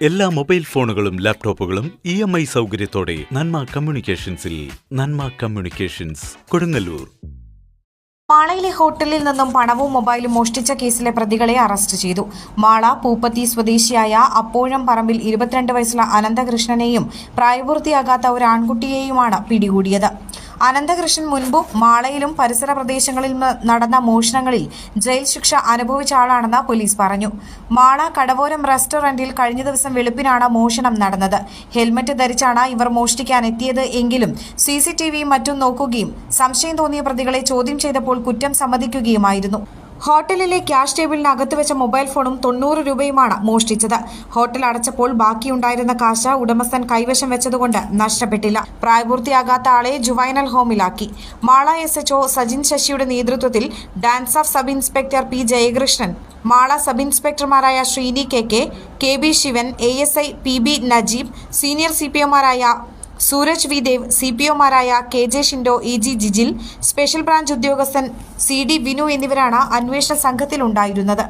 എല്ലാ മൊബൈൽ ഫോണുകളും ലാപ്ടോപ്പുകളും ഇ എം ഐ സൗകര്യത്തോടെ നന്മ കമ്മ്യൂണിക്കേഷൻസിൽ നന്മ കമ്മ്യൂണിക്കേഷൻസ് കൊടുങ്ങല്ലൂർ. മാളയിലെ ഹോട്ടലിൽ നിന്നും പണവും മൊബൈലും മോഷ്ടിച്ച കേസിലെ പ്രതികളെ അറസ്റ്റ് ചെയ്തു. മാള പൂപ്പത്തി സ്വദേശിയായ അപ്പോഴം പറമ്പിൽ ഇരുപത്തിരണ്ട് വയസ്സുള്ള അനന്തകൃഷ്ണനെയും പ്രായപൂർത്തിയാകാത്ത ഒരു ആൺകുട്ടിയെയുമാണ് പിടികൂടിയത്. അനന്തകൃഷ്ണൻ മുൻപും മാളയിലും പരിസര പ്രദേശങ്ങളിലും നടന്ന മോഷണങ്ങളിൽ ജയിൽ ശിക്ഷ അനുഭവിച്ച ആളാണെന്ന് പോലീസ് പറഞ്ഞു. മാള കടവോരം റെസ്റ്റോറന്റിൽ കഴിഞ്ഞ ദിവസം വെളുപ്പിനാണ് മോഷണം നടന്നത്. ഹെൽമറ്റ് ധരിച്ചാണ് ഇവർ മോഷ്ടിക്കാൻ എത്തിയത് എങ്കിലും സി സി ടി വിയും മറ്റും നോക്കുകയും സംശയം തോന്നിയ പ്രതികളെ ചോദ്യം ചെയ്തപ്പോൾ കുറ്റം സമ്മതിക്കുകയുമായിരുന്നു. ഹോട്ടലിലെ ക്യാഷ് ടേബിളിനകത്ത് വെച്ച മൊബൈൽ ഫോണും തൊണ്ണൂറ് രൂപയുമാണ് മോഷ്ടിച്ചത്. ഹോട്ടൽ അടച്ചപ്പോൾ ബാക്കിയുണ്ടായിരുന്ന കാശ ഉടമസ്ഥൻ കൈവശം വെച്ചതുകൊണ്ട് നഷ്ടപ്പെട്ടില്ല. പ്രായപൂർത്തിയാകാത്ത ആളെ juvenile ഹോമിലാക്കി. Mala S H O Sajin ശശിയുടെ നേതൃത്വത്തിൽ DANSAF sub inspector P Jayakrishnan Mala sub ഇൻസ്പെക്ടർമാരായ Sreeni K K K B Sivan A S I P B Najeeb senior C P ഒമാരായ Sooraj V Dev C P ഒമാരായ K J Shindo E G Jijil special branch ഉദ്യോഗസ്ഥൻ C D Vinu എന്നിവരാണ് അന്വേഷണ സംഘത്തിലുണ്ടായിരുന്നത്.